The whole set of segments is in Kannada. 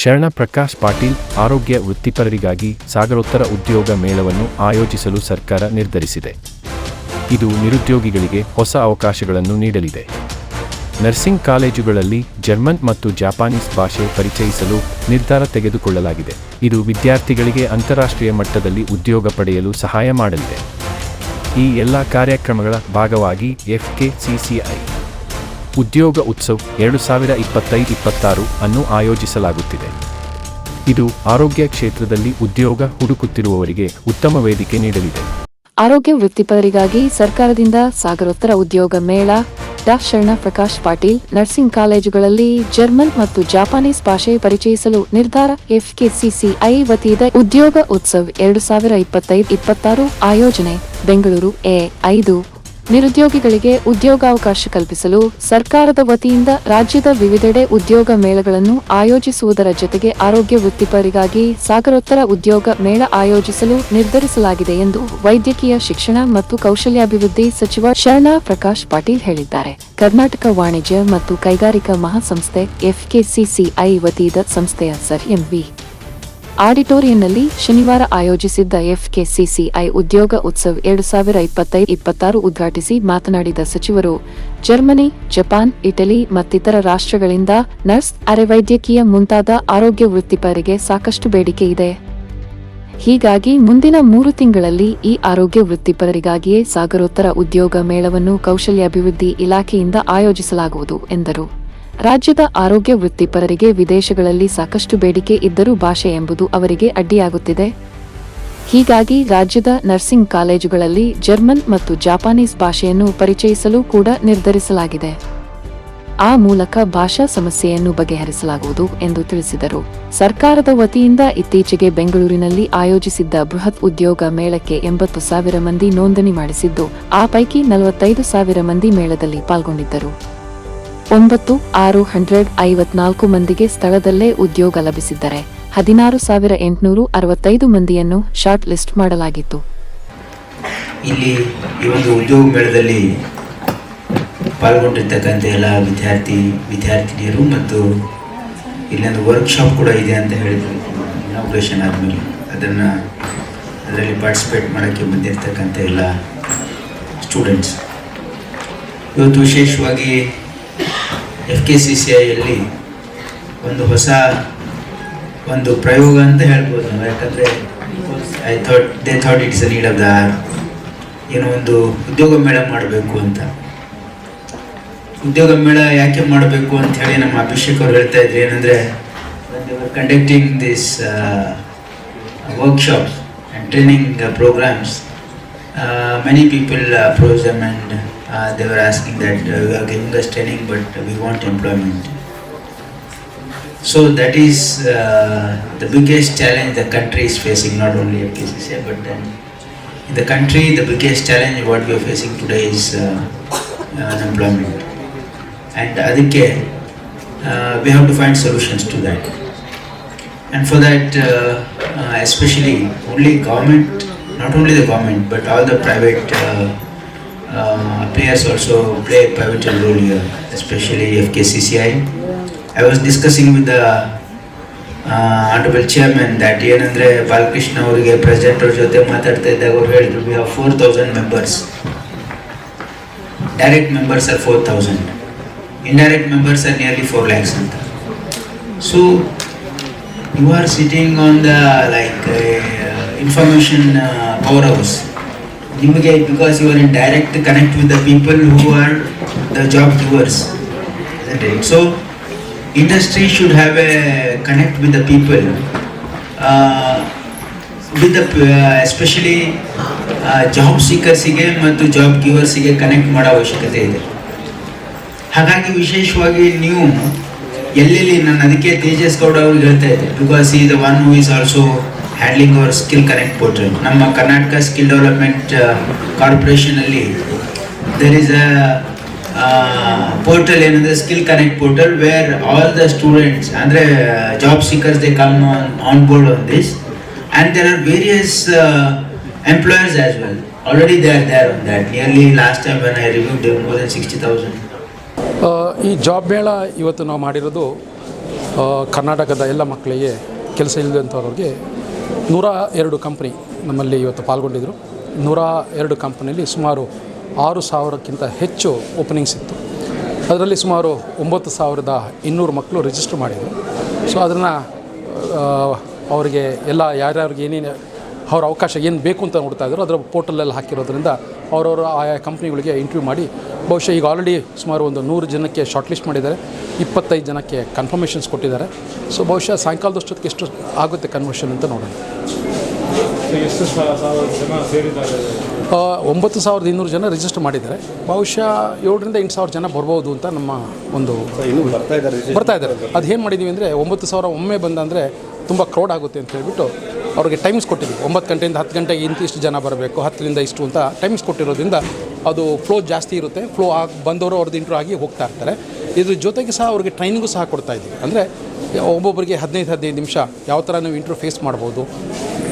ಶರಣ ಪ್ರಕಾಶ್ ಪಾಟೀಲ್ ಆರೋಗ್ಯ ವೃತ್ತಿಪರರಿಗಾಗಿ ಸಾಗರೋತ್ತರ ಉದ್ಯೋಗ ಮೇಳವನ್ನು ಆಯೋಜಿಸಲು ಸರ್ಕಾರ ನಿರ್ಧರಿಸಿದೆ. ಇದು ನಿರುದ್ಯೋಗಿಗಳಿಗೆ ಹೊಸ ಅವಕಾಶಗಳನ್ನು ನೀಡಲಿದೆ. ನರ್ಸಿಂಗ್ ಕಾಲೇಜುಗಳಲ್ಲಿ ಜರ್ಮನ್ ಮತ್ತು ಜಾಪಾನೀಸ್ ಭಾಷೆ ಪರಿಚಯಿಸಲು ನಿರ್ಧಾರ ತೆಗೆದುಕೊಳ್ಳಲಾಗಿದೆ. ಇದು ವಿದ್ಯಾರ್ಥಿಗಳಿಗೆ ಅಂತಾರಾಷ್ಟ್ರೀಯ ಮಟ್ಟದಲ್ಲಿ ಉದ್ಯೋಗ ಪಡೆಯಲು ಸಹಾಯ ಮಾಡಲಿದೆ. ಈ ಎಲ್ಲ ಕಾರ್ಯಕ್ರಮಗಳ ಭಾಗವಾಗಿ ಎಫ್ಕೆಸಿಸಿಐ ಉದ್ಯೋಗ ಉತ್ಸವ್ ಎರಡು ಸಾವಿರ ಇಪ್ಪತ್ತೈದು ಇಪ್ಪತ್ತಾರು ಅನ್ನು ಆಯೋಜಿಸಲಾಗುತ್ತಿದೆ. ಇದು ಆರೋಗ್ಯ ಕ್ಷೇತ್ರದಲ್ಲಿ ಉದ್ಯೋಗ ಹುಡುಕುತ್ತಿರುವವರಿಗೆ ಉತ್ತಮ ವೇದಿಕೆ ನೀಡಲಿದೆ. ಆರೋಗ್ಯ ವೃತ್ತಿಪರರಿಗಾಗಿ ಸರ್ಕಾರದಿಂದ ಸಾಗರೋತ್ತರ ಉದ್ಯೋಗ ಮೇಳ, ಡಾ. ಶರಣ ಪ್ರಕಾಶ್ ಪಾಟೀಲ್, ನರ್ಸಿಂಗ್ ಕಾಲೇಜುಗಳಲ್ಲಿ ಜರ್ಮನ್ ಮತ್ತು ಜಾಪಾನೀಸ್ ಭಾಷೆ ಪರಿಚಯಿಸಲು ನಿರ್ಧಾರ ಎಫ್ಕೆಸಿಸಿಐ ವತಿಯಿಂದ ಉದ್ಯೋಗ ಉತ್ಸವ್ ಎರಡು ಸಾವಿರ ಇಪ್ಪತ್ತೈದು ಇಪ್ಪತ್ತಾರು ಆಯೋಜನೆ, ಬೆಂಗಳೂರು ಎ ಐದು ನಿರುದ್ಯೋಗಿಗಳಿಗೆ ಉದ್ಯೋಗಾವಕಾಶ ಕಲ್ಪಿಸಲು ಸರ್ಕಾರದ ವತಿಯಿಂದ ರಾಜ್ಯದ ವಿವಿಧೆಡೆ ಉದ್ಯೋಗ ಮೇಳಗಳನ್ನು ಆಯೋಜಿಸುವುದರ ಜೊತೆಗೆ ಆರೋಗ್ಯ ವೃತ್ತಿಪರಿಗಾಗಿ ಸಾಗರೋತ್ತರ ಉದ್ಯೋಗ ಮೇಳ ಆಯೋಜಿಸಲು ನಿರ್ಧರಿಸಲಾಗಿದೆ ಎಂದು ವೈದ್ಯಕೀಯ ಶಿಕ್ಷಣ ಮತ್ತು ಕೌಶಲ್ಯಾಭಿವೃದ್ಧಿ ಸಚಿವ ಶರಣಾ ಪ್ರಕಾಶ್ ಪಾಟೀಲ್ ಹೇಳಿದ್ದಾರೆ. ಕರ್ನಾಟಕ ವಾಣಿಜ್ಯ ಮತ್ತು ಕೈಗಾರಿಕಾ ಮಹಾಸಂಸ್ಥೆ ಎಫ್ಕೆಸಿಸಿಐ ವತಿಯಿಂದ ಸಂಸ್ಥೆಯ ಸರ್ ಎಂವಿ ಆಡಿಟೋರಿಯಂನಲ್ಲಿ ಶನಿವಾರ ಆಯೋಜಿಸಿದ್ದ ಎಫ್ಕೆಸಿಸಿಐ ಉದ್ಯೋಗ ಉತ್ಸವ್ ಎರಡು ಸಾವಿರ ಇಪ್ಪತ್ತೈದು ಇಪ್ಪತ್ತಾರು ಉದ್ಘಾಟಿಸಿ ಮಾತನಾಡಿದ ಸಚಿವರು, ಜರ್ಮನಿ, ಜಪಾನ್, ಇಟಲಿ ಮತ್ತಿತರ ರಾಷ್ಟ್ರಗಳಿಂದ ನರ್ಸ್ ಅರೆವೈದ್ಯಕೀಯ ಮುಂತಾದ ಆರೋಗ್ಯ ವೃತ್ತಿಪರಿಗೆ ಸಾಕಷ್ಟು ಬೇಡಿಕೆ ಇದೆ. ಹೀಗಾಗಿ ಮುಂದಿನ ಮೂರು ತಿಂಗಳಲ್ಲಿ ಈ ಆರೋಗ್ಯ ವೃತ್ತಿಪರರಿಗಾಗಿಯೇ ಸಾಗರೋತ್ತರ ಉದ್ಯೋಗ ಮೇಳವನ್ನು ಕೌಶಲ್ಯಾಭಿವೃದ್ಧಿ ಇಲಾಖೆಯಿಂದ ಆಯೋಜಿಸಲಾಗುವುದು, ಎಂದರು. ರಾಜ್ಯದ ಆರೋಗ್ಯ ವೃತ್ತಿಪರರಿಗೆ ವಿದೇಶಗಳಲ್ಲಿ ಸಾಕಷ್ಟು ಬೇಡಿಕೆ ಇದ್ದರೂ ಭಾಷೆ ಎಂಬುದು ಅವರಿಗೆ ಅಡ್ಡಿಯಾಗುತ್ತಿದೆ. ಹೀಗಾಗಿ ರಾಜ್ಯದ ನರ್ಸಿಂಗ್ ಕಾಲೇಜುಗಳಲ್ಲಿ ಜರ್ಮನ್ ಮತ್ತು ಜಾಪಾನೀಸ್ ಭಾಷೆಯನ್ನು ಪರಿಚಯಿಸಲು ಕೂಡ ನಿರ್ಧರಿಸಲಾಗಿದೆ. ಆ ಮೂಲಕ ಭಾಷಾ ಸಮಸ್ಯೆಯನ್ನು ಬಗೆಹರಿಸಲಾಗುವುದು ಎಂದು ತಿಳಿಸಿದರು. ಸರ್ಕಾರದ ವತಿಯಿಂದ ಇತ್ತೀಚೆಗೆ ಬೆಂಗಳೂರಿನಲ್ಲಿ ಆಯೋಜಿಸಿದ್ದ ಬೃಹತ್ ಉದ್ಯೋಗ ಮೇಳಕ್ಕೆ ಎಂಬತ್ತು ಸಾವಿರ ಮಂದಿ ನೋಂದಣಿ ಮಾಡಿಸಿದ್ದು, ಆ ಪೈಕಿ ನಲವತ್ತೈದು ಸಾವಿರ ಮಂದಿ ಮೇಳದಲ್ಲಿ ಪಾಲ್ಗೊಂಡಿದ್ದರು. ಒಂಬತ್ತು ಆರು ಹಂಡ್ರೆಡ್ ಐವತ್ನಾಲ್ಕು ಮಂದಿಗೆ ಸ್ಥಳದಲ್ಲೇ ಉದ್ಯೋಗ ಲಭಿಸಿದ್ದರೆ ಹದಿನಾರು ಸಾವಿರ ಎಂಟುನೂರು ಅರವತ್ತೈದು ಮಂದಿಯನ್ನು ಶಾರ್ಟ್ ಲಿಸ್ಟ್ ಮಾಡಲಾಗಿತ್ತು. ಇಲ್ಲಿ ಈ ಒಂದು ಉದ್ಯೋಗ ಮೇಳದಲ್ಲಿ ಪಾಲ್ಗೊಂಡಿರ್ತಕ್ಕಂಥ ಎಲ್ಲ ವಿದ್ಯಾರ್ಥಿ, ವಿದ್ಯಾರ್ಥಿನಿಯರು ಮತ್ತು ಇಲ್ಲೊಂದು ವರ್ಕ್ಶಾಪ್ ಕೂಡ ಇದೆ ಅಂತ ಹೇಳಿದ್ರು. ಇನಾಗ್ರೇಷನ್ ಆದಮೇಲೆ ಅದನ್ನು ಅದರಲ್ಲಿ ಇವತ್ತು ವಿಶೇಷವಾಗಿ ಎಫ್ ಕೆ ಸಿ ಸಿ ಐಯಲ್ಲಿ ಒಂದು ಹೊಸ ಒಂದು ಪ್ರಯೋಗ ಅಂತ ಹೇಳ್ಬೋದು ಯಾಕಂದರೆ I thought they thought it's a need of the ಏನೋ ಒಂದು ಉದ್ಯೋಗ ಮೇಳ ಮಾಡಬೇಕು ಅಂತ. ಉದ್ಯೋಗ ಮೇಳ ಯಾಕೆ ಮಾಡಬೇಕು ಅಂತ ಹೇಳಿ ನಮ್ಮ ಅಭಿಷೇಕ್ ಅವ್ರು ಹೇಳ್ತಾ ಇದ್ರು. ಏನಂದರೆ conducting this workshops and training programs many people approach them and uh, they were asking that uh, are giving us training but we want employment. So that is uh, the biggest challenge the country is facing, not only at KCCI but then in the country the biggest challenge what we are facing today is uh, uh, unemployment. And I uh, we have to find solutions to that. And for that, uh, especially only government, not only the government but all the private uh, uh, players also play a pivotal role here, especially FKCCI. I. Was discussing with the uh, honorable chairman that ಏನಂದ್ರೆ ಬಾಲಕೃಷ್ಣ ಅವರಿಗೆ ಪ್ರೆಸಿಡೆಂಟ್ ಅವ್ರ ಜೊತೆ ಮಾತಾಡ್ತಾ ಇದ್ದಾಗ ಅವ್ರು ಹೇಳಿದ್ರು we have four thousand members direct members are four thousand indirect members are nearly four lakhs ಅಂತ. So you are sitting on the like information power house ನಿಮಗೆ because you are in direct connect with the people who are the job doers so industry should have a connect with the people with the especially job ಸೀಕರ್ಸಿಗೆ ಮತ್ತು ಜಾಬ್ ಗಿವರ್ಸಿಗೆ ಕನೆಕ್ಟ್ ಮಾಡೋ ಅವಶ್ಯಕತೆ ಇದೆ. ಹಾಗಾಗಿ ವಿಶೇಷವಾಗಿ ನೀವು ಎಲ್ಲೆಲ್ಲಿ, ನಾನು ಅದಕ್ಕೆ ತೇಜಸ್ ಗೌಡ ಅವ್ರಿಗೆ ಹೇಳ್ತಾ ಇದ್ದೆ ಬಿಕಾಸ್ ಈ the one who is also handling our skill connect portal ನಮ್ಮ ಕರ್ನಾಟಕ ಸ್ಕಿಲ್ ಡೆವಲಪ್ಮೆಂಟ್ ಕಾರ್ಪೊರೇಷನಲ್ಲಿ ದರ್ ಈಸ್ ಅ ಪೋರ್ಟಲ್ ಏನಂದರೆ skill connect portal where all the students ಅಂದರೆ job seekers they come on board on this and there are various employers as well already they are there on that nearly last time when I reviewed more than sixty thousand ಈ ಜಾಬ್ ಮೇಳ ಇವತ್ತು ನಾವು ಮಾಡಿರೋದು ಆ, ಕರ್ನಾಟಕದ ಎಲ್ಲ ಮಕ್ಕಳಿಗೆ ಕೆಲಸ ಇಲ್ಲದಂಥವ್ರಿಗೆ ನೂರ ಎರಡು ಕಂಪ್ನಿ ನಮ್ಮಲ್ಲಿ ಇವತ್ತು ಪಾಲ್ಗೊಂಡಿದ್ದರು ನೂರ ಎರಡು ಕಂಪ್ನಿಯಲ್ಲಿ ಸುಮಾರು ಆರು ಸಾವಿರಕ್ಕಿಂತ ಹೆಚ್ಚು ಓಪನಿಂಗ್ಸ್ ಇತ್ತು. ಅದರಲ್ಲಿ ಸುಮಾರು ಒಂಬತ್ತು ಸಾವಿರದ ಇನ್ನೂರು ಮಕ್ಕಳು ರಿಜಿಸ್ಟರ್ ಮಾಡಿದರು. ಸೊ, ಅದನ್ನು ಅವರಿಗೆ ಎಲ್ಲ ಯಾರ್ಯಾರಿಗೆ ಏನೇನು, ಅವ್ರ ಅವಕಾಶ ಏನು ಬೇಕು ಅಂತ ನೋಡ್ತಾ ಇದ್ದರು ಅದರ ಪೋರ್ಟಲಲ್ಲಿ ಹಾಕಿರೋದ್ರಿಂದ ಅವರವರು ಆಯಾ ಕಂಪ್ನಿಗಳಿಗೆ ಇಂಟ್ರ್ಯೂ ಮಾಡಿ ಬಹುಶಃ ಈಗ ಆಲ್ರೆಡಿ ಸುಮಾರು ಒಂದು ನೂರು ಜನಕ್ಕೆ ಶಾರ್ಟ್ ಲಿಸ್ಟ್ ಮಾಡಿದ್ದಾರೆ. ಇಪ್ಪತ್ತೈದು ಜನಕ್ಕೆ ಕನ್ಫರ್ಮೇಷನ್ಸ್ ಕೊಟ್ಟಿದ್ದಾರೆ. ಸೊ ಬಹುಶಃ ಸಾಯಂಕಾಲದಷ್ಟೊತ್ತಿಗೆ ಎಷ್ಟು ಆಗುತ್ತೆ ಕನ್ವರ್ಷನ್ ಅಂತ ನೋಡೋಣ. ಒಂಬತ್ತು ಸಾವಿರದ ಇನ್ನೂರು ಜನ ರಿಜಿಸ್ಟರ್ ಮಾಡಿದ್ದಾರೆ. ಬಹುಶಃ ಏಳರಿಂದ ಎಂಟು ಸಾವಿರ ಜನ ಬರ್ಬೋದು ಅಂತ ನಮ್ಮ ಒಂದು ಇನ್ನೂ ಬರ್ತಾ ಇದ್ದಾರೆ ಬರ್ತಾ ಇದ್ದಾರೆ. ಅದು ಏನು ಮಾಡಿದ್ದೀವಿ ಅಂದರೆ ಒಂಬತ್ತು ಸಾವಿರ ಒಮ್ಮೆ ಬಂದಂದರೆ ತುಂಬ ಕ್ರೌಡ್ ಆಗುತ್ತೆ ಅಂತ ಹೇಳ್ಬಿಟ್ಟು ಅವ್ರಿಗೆ ಟೈಮ್ಸ್ ಕೊಟ್ಟಿದ್ದೀವಿ. ಒಂಬತ್ತು ಗಂಟೆಯಿಂದ ಹತ್ತು ಗಂಟೆಗೆ ಇಂತಿಷ್ಟು ಜನ ಬರಬೇಕು, ಹತ್ತರಿಂದ ಇಷ್ಟು ಅಂತ ಟೈಮ್ಸ್ ಕೊಟ್ಟಿರೋದ್ರಿಂದ ಅದು ಫ್ಲೋ ಜಾಸ್ತಿ ಇರುತ್ತೆ. ಫ್ಲೋ ಆಗಿ ಬಂದವರು ಅವ್ರದ್ದು ಇಂಟ್ರೂ ಆಗಿ ಹೋಗ್ತಾ ಇರ್ತಾರೆ. ಇದ್ರ ಜೊತೆಗೆ ಸಹ ಅವ್ರಿಗೆ ಟ್ರೈನಿಂಗು ಸಹ ಕೊಡ್ತಾ ಇದ್ದೀವಿ. ಅಂದರೆ ಒಬ್ಬೊಬ್ಬರಿಗೆ ಹದಿನೈದು ಹದಿನೈದು ನಿಮಿಷ ಯಾವ ಥರ ನೀವು ಇಂಟ್ರೂ ಫೇಸ್ ಮಾಡ್ಬೋದು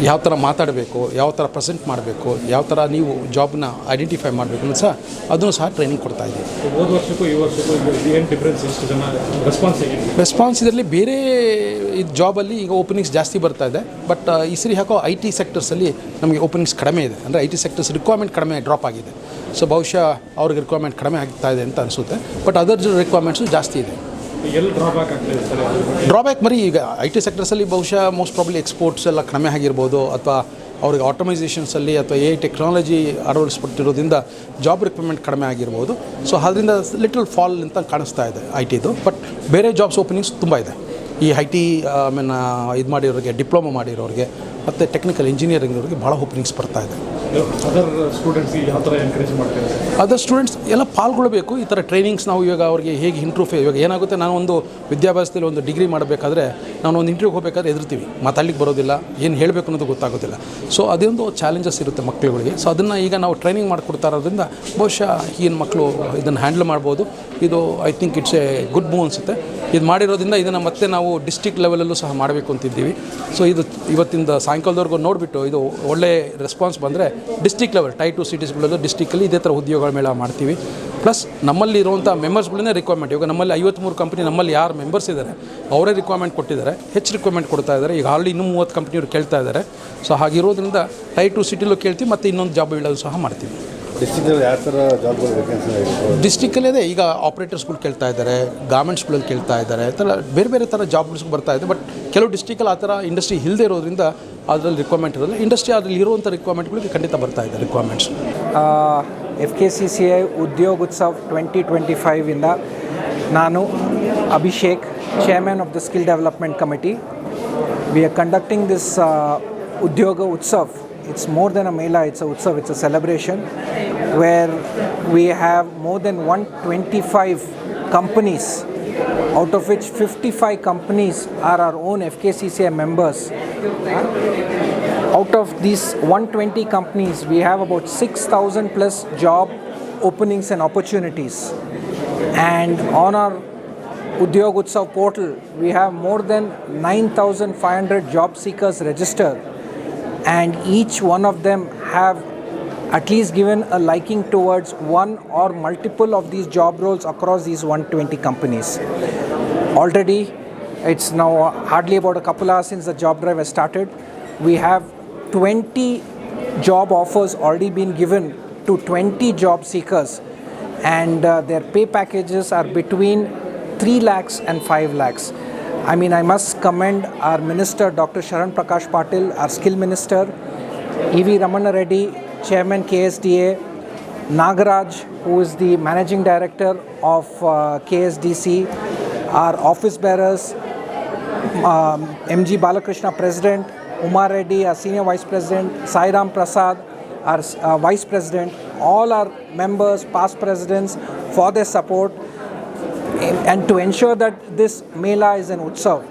ಯಾವ ಥರ ಮಾತಾಡಬೇಕು ಯಾವ ಥರ ಪ್ರೆಸೆಂಟ್ ಮಾಡಬೇಕು ಯಾವ ಥರ ನೀವು ಜಾಬ್ನ ಐಡೆಂಟಿಫೈ ಮಾಡಬೇಕು ಅಂತ ಸಹ ಅದನ್ನು ಸಹ ಟ್ರೈನಿಂಗ್ ಕೊಡ್ತಾ ಇದ್ದೀವಿ ಹೋದ ವರ್ಷಕ್ಕೂ ಈ ವರ್ಷಕ್ಕೂ ಏನು ಡಿಫ್ರೆನ್ಸ್ ಎಷ್ಟು ಜನ ರೆಸ್ಪಾನ್ಸ್ ಇದೆ ರೆಸ್ಪಾನ್ಸ್ ಇದರಲ್ಲಿ ಬೇರೆ ಇದು ಜಾಬಲ್ಲಿ ಈಗ ಓಪನಿಂಗ್ಸ್ ಜಾಸ್ತಿ ಬರ್ತಾ ಇದೆ ಬಟ್ ಈ ಸರಿ ಹಾಕೋ ಐ ಟಿ ಸೆಕ್ಟರ್ಸಲ್ಲಿ ನಮಗೆ ಓಪನಿಂಗ್ಸ್ ಕಡಿಮೆ ಇದೆ. ಅಂದರೆ ಐ ಟಿ ಸೆಕ್ಟರ್ಸ್ ರಿಕ್ವೈರ್ಮೆಂಟ್ ಕಡಿಮೆ ಡ್ರಾಪ್ ಆಗಿದೆ. ಸೊ ಬಹುಶಃ ಅವ್ರಿಗೆ ರಿಕ್ವೈರ್ಮೆಂಟ್ ಕಡಿಮೆ ಆಗ್ತಾ ಇದೆ ಅಂತ ಅನಿಸುತ್ತೆ ಬಟ್ ಅದರ್ ರಿಕ್ವೈರ್ಮೆಂಟ್ಸು ಜಾಸ್ತಿ ಇದೆ. ಎಲ್ಲಿ ಡ್ರಾಬ್ಯಾಕ್ ಆಗ್ತಾಯಿದೆ ಸರ್? ಡ್ರಾಬ್ಯಾಕ್ ಮರಿ ಈಗ ಐ ಟಿ ಸೆಕ್ಟರ್ಸಲ್ಲಿ ಬಹುಶಃ ಮೋಸ್ಟ್ ಪ್ರಾಬ್ಲಿ ಎಕ್ಸ್ಪೋರ್ಟ್ಸ್ ಎಲ್ಲ ಕಡಿಮೆ ಆಗಿರ್ಬೋದು ಅಥವಾ ಅವ್ರಿಗೆ ಆಟೋಮೈಸೇಷನ್ಸಲ್ಲಿ ಅಥವಾ ಎ ಟೆಕ್ನಾಲಜಿ ಅಳವಡಿಸ್ಬಿಟ್ಟಿರೋದ್ರಿಂದ ಜಾಬ್ ರಿಕ್ವೈರ್ಮೆಂಟ್ ಕಡಿಮೆ ಆಗಿರ್ಬೋದು. ಸೊ ಅದರಿಂದ ಲಿಟಲ್ ಫಾಲ್ ಅಂತ ಕಾಣಿಸ್ತಾ ಇದೆ ಐ ಟಿದು ಬಟ್ ಬೇರೆ ಜಾಬ್ಸ್ ಓಪನಿಂಗ್ಸ್ ತುಂಬ ಇದೆ. ಈ ಐ ಟಿ ಐ ಮೀನ್ ಇದು ಮಾಡಿರೋರಿಗೆ ಡಿಪ್ಲೊಮಾ ಮಾಡಿರೋರಿಗೆ ಮತ್ತು ಟೆಕ್ನಿಕಲ್ ಇಂಜಿನಿಯರಿಂಗ್ನವ್ರಿಗೆ ಭಾಳ ಓಪನಿಂಗ್ಸ್ ಬರ್ತಾ ಇದೆ. ಅದರ್ ಸ್ಟೂಡೆಂಟ್ಸ್ ಎಲ್ಲ ಪಾಲ್ಗೊಳ್ಬೇಕು ಈ ಥರ ಟ್ರೈನಿಂಗ್ಸ್ ನಾವು ಇವಾಗ ಅವ್ರಿಗೆ ಹೇಗೆ ಇಂಟ್ರೂವ್ ಇವಾಗ ಏನಾಗುತ್ತೆ ನಾನು ಒಂದು ವಿದ್ಯಾಭ್ಯಾಸದಲ್ಲಿ ಒಂದು ಡಿಗ್ರಿ ಮಾಡಬೇಕಾದ್ರೆ ನಾನು ಒಂದು ಇಂಟರ್ವ್ಯೂ ಹೋಗಬೇಕಾದ್ರೆ ಎದುರ್ತೀವಿ ಮಾತಾಡ್ಲಿಕ್ಕೆ ಬರೋದಿಲ್ಲ ಏನು ಹೇಳಬೇಕು ಅನ್ನೋದು ಗೊತ್ತಾಗೋದಿಲ್ಲ. ಸೊ ಅದೊಂದು ಚಾಲೆಂಜಸ್ ಇರುತ್ತೆ ಮಕ್ಕಳುಗಳಿಗೆ ಸೊ ಅದನ್ನು ಈಗ ನಾವು ಟ್ರೈನಿಂಗ್ ಮಾಡಿಕೊಡ್ತಾ ಇರೋದ್ರಿಂದ ಬಹುಶಃ ಏನು ಮಕ್ಕಳು ಇದನ್ನು ಹ್ಯಾಂಡಲ್ ಮಾಡ್ಬೋದು. ಇದು I think it's a good move ಅನಿಸುತ್ತೆ. ಇದು ಮಾಡಿರೋದ್ರಿಂದ ಇದನ್ನು ಮತ್ತೆ ನಾವು ಡಿಸ್ಟಿಕ್ ಲೆವೆಲಲ್ಲೂ ಸಹ ಮಾಡಬೇಕು ಅಂತಿದ್ದೀವಿ. ಸೊ ಇದು ಇವತ್ತಿಂದ ಸಾಯಂಕಾಲದವರೆಗೂ ನೋಡಿಬಿಟ್ಟು ಇದು ಒಳ್ಳೆ ರೆಸ್ಪಾನ್ಸ್ ಬಂದರೆ ಡಿಸ್ಟಿಕ್ ಲೆವೆಲ್ ಟೈ ಟು ಸಿಟೀಸ್ಗಳಲ್ಲೂ ಡಿಸ್ಟಿಕಲ್ಲಿ ಇದೇ ಥರ ಉದ್ಯೋಗಗಳ ಮೇಳ ಮಾಡ್ತೀವಿ. ಪ್ಲಸ್ ನಮ್ಮಲ್ಲಿ ಇರುವಂಥ ಮೆಂಬರ್ಸ್ಗಳನ್ನೇ ರಿಕ್ವೈರ್ಮೆಂಟ್ ಇವಾಗ ನಮ್ಮಲ್ಲಿ ಐವತ್ತ್ಮೂರು ಕಂಪ್ನಿ ನಮ್ಮಲ್ಲಿ ಯಾರು ಮೆಂಬರ್ಸ್ ಇದ್ದಾರೆ ಅವರೇ ರಿಕ್ವೈರ್ಮೆಂಟ್ ಕೊಟ್ಟಿದ್ದಾರೆ ಹೆಚ್ಚು ರಿಕ್ವೈರ್ಮೆಂಟ್ ಕೊಡ್ತಾ ಇದ್ದಾರೆ. ಈಗ ಆಲ್ರೆಡಿ ಇನ್ನೂ ಮೂವತ್ತು ಕಂಪ್ನಿಯವರು ಕೇಳ್ತಾ ಇದ್ದಾರೆ. ಸೊ ಹಾಗಿರೋದ್ರಿಂದ ಟೈ ಟು ಸಿಟಿಲೂ ಕೇಳ್ತೀವಿ ಮತ್ತು ಇನ್ನೊಂದು ಜಾಬ್ ಹೇಳೋದು ಸಹ ಮಾಡ್ತೀವಿ. ಡಿಸ್ಟಿಕ್ಕಲ್ಲೇ ಇದೆ? ಈಗ ಆಪ್ರೇಟರ್ಸ್ಗಳು ಕೇಳ್ತಾ ಇದ್ದಾರೆ ಗಾರ್ಮೆಂಟ್ಸ್ಗಳಲ್ಲಿ ಕೇಳ್ತಾ ಇದ್ದಾರೆ ಥರ ಬೇರೆ ಬೇರೆ ಥರ ಜಾಬ್ಸ್ ಬರ್ತಾ ಇದೆ. ಬಟ್ ಕೆಲವು ಡಿಸ್ಟಿಕಲ್ಲಿ ಆ ಥರ ಇಂಡಸ್ಟ್ರಿ ಇಲ್ಲದೆ ಇರೋದ್ರಿಂದ ಅದರಲ್ಲಿ ರಿಕ್ವೈರ್ಮೆಂಟ್ ಇರೋದಿಲ್ಲ. ಇಂಡಸ್ಟ್ರಿ ಅದರಲ್ಲಿ ಇರುವಂಥ ರಿಕ್ವೈರ್ಮೆಂಟ್ಗಳಿಗೆ ಖಂಡಿತ ಬರ್ತಾ ಇದೆ requirements F K C C I Udyogotsav twenty twenty ಫೈವಿಂದ ನಾನು Abhishek chairman of the skill development committee we are conducting this Udyoga Utsav. It's more than a mela it's a utsav it's a celebration where we have more than one twenty five companies out of which 55 companies are our own FKCCI members. Out of these 120 companies, we have about 6,000 plus job openings and opportunities. And on our Udyog Utsav portal, we have more than 9,500 job seekers registered, and each one of them have at least given a liking towards one or multiple of these job roles across these 120 companies. Already, it's now hardly about a couple hours since the job drive has started. We have 20 job offers already been given to 20 job seekers, and uh, their pay packages are between 3 lakhs and 5 lakhs. I mean, I must commend our minister, Dr. Sharan Prakash Patil, our skill minister, E.V. Ramana Reddy, Chairman KSDA, Nagaraj, who is the Managing Director of uh, KSDC, our office bearers, um, MG Balakrishna, President, Umar Reddy, our Senior Vice President, Sairam Prasad, our uh, Vice President, all our members, past presidents, for their support and to ensure that this Mela is an Utsav.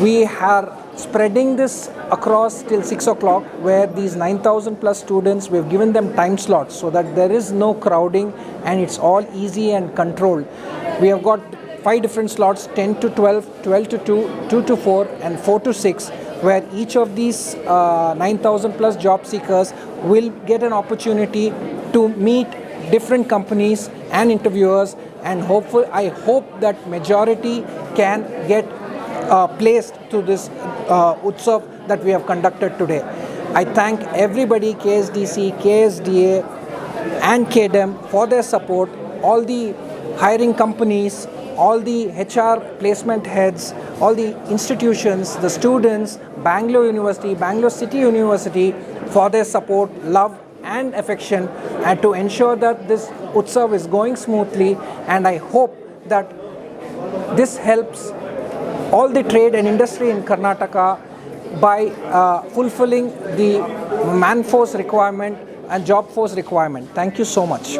We are spreading this across till 6 o'clock where these 9000 plus students we've given them time slots so that there is no crowding and it's all easy and controlled we have got five different slots 10 to 12 12 to 2 2 to 4 and 4 to 6 where each of these uh, 9000 plus job seekers will get an opportunity to meet different companies and interviewers and hopeful i hope that majority can get uh, placed to this uh, Utsav that we have conducted today. I thank everybody, KSDC, KSDA, and KDEM for their support, all the hiring companies, all the HR placement heads, all the institutions, the students, Bangalore University, Bangalore City University for their support, love, and affection, and to ensure that this Utsav is going smoothly. And I hope that this helps all the trade and industry in Karnataka by uh, fulfilling the man force requirement and job force requirement. Thank you so much.